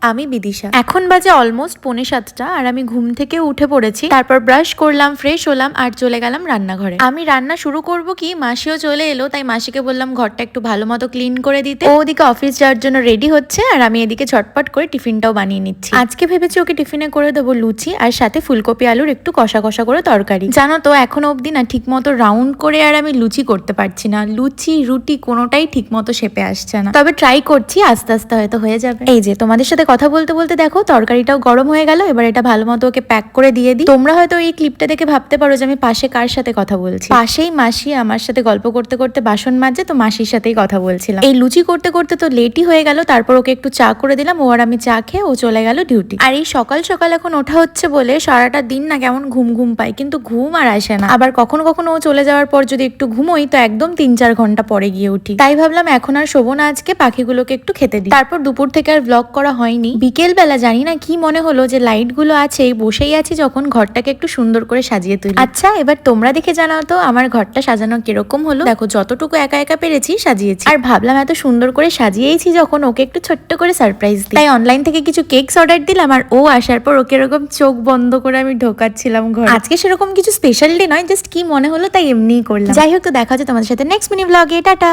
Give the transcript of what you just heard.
আমি বিদিশা। এখন বাজে অলমোস্ট পৌনে সাতটা আর আমি ঘুম থেকে উঠে পড়েছি। তারপর ব্রাশ করলাম ফ্রেশ হলাম আর চলে গেলাম রান্নাঘরে। আমি রান্না শুরু করব কি? মাসিও চলে এলো, তাই মাসিকে বললাম ঘরটা একটু ভালো মতো ক্লিন করে দিতে। ও ওদিকে অফিস যাওয়ার জন্য রেডি হচ্ছে আর আমি এদিকে ঝটপট করে টিফিনটাও বানিয়ে নিচ্ছি। আজকে ভেবেছি ওকে টিফিনে করে দেবো লুচি আর সাথে ফুলকপি আলুর একটু কষা কষা করে তরকারি। জানো তো, এখনও অবধি না ঠিক মতো রাউন্ড করে আর আমি লুচি করতে পারছি না। লুচি, রুটি কোনোটাই ঠিক মতো শেপে আসছে না। তবে ট্রাই করছি, আস্তে আস্তে হয়তো হয়ে যাবে। এই যে, তোমাদের কথা বলতে বলতে দেখো, তরকারিটাও গরম হয়ে গেল, এবার এটা ভালো মতো ওকে প্যাক করে দিয়ে দিই। তোমরা হয়তো এই ক্লিপটা দেখে ভাবতে পারো যে আমি পাশে কার সাথে কথা বলছি। পাশেই মাসি আমার সাথে গল্প করতে করতে বাসন মাজে, তো মাসির সাথেই কথা বলছিলাম। এই লুচি করতে করতে তো লেটই হয়ে গেল, তারপর ওকে একটু চা করে দিলাম, ও আর আমি চা খেয়ে ও চলে গেল ডিউটি আর এই সকাল সকাল এখন ওঠা হচ্ছে বলে সারাটা দিন না কেমন ঘুম ঘুম পাই কিন্তু ঘুম আর আসে না। আবার কখনো কখনো ও চলে যাওয়ার পর যদি একটু ঘুমোই, তো একদম তিন চার ঘণ্টা পরে গিয়ে উঠি। তাই ভাবলাম এখন আর শোবো না আজকে, পাখিগুলোকে একটু খেতে দিই। তারপর দুপুর থেকে আর ব্লগ করা হয়নি। বিকেল বেলা জানি না কি মনে হলো যে লাইটগুলো আছে, বসেই আছি যখন ঘরটাকে একটু সুন্দর করে সাজিয়ে তুলি। আচ্ছা এবার তোমরা দেখে জানাও তো আমার ঘরটা সাজানো কীরকম হলো। দেখো, যতটুকু একা একা পেরেছি, সাজিয়েছি। আর ভাবলাম এত সুন্দর করে সাজিয়েছি যখন ওকে একটু ছোট্ট করে সারপ্রাইজ দিই। তাই অনলাইন থেকে কিছু কেকস অর্ডার দিলাম আর ও আসার পর ওকে এরকম চোখ বন্ধ করে আমি ঢোকাচ্ছিলাম ঘর। আজকে সেরকম কিছু স্পেশাল ডে নয় জাস্ট কি মনে হলো তাই এমনিই করলাম। যাই হোক, তো দেখা হচ্ছে তোমাদের সাথে নেক্সট মিনি ব্লগে টাটা!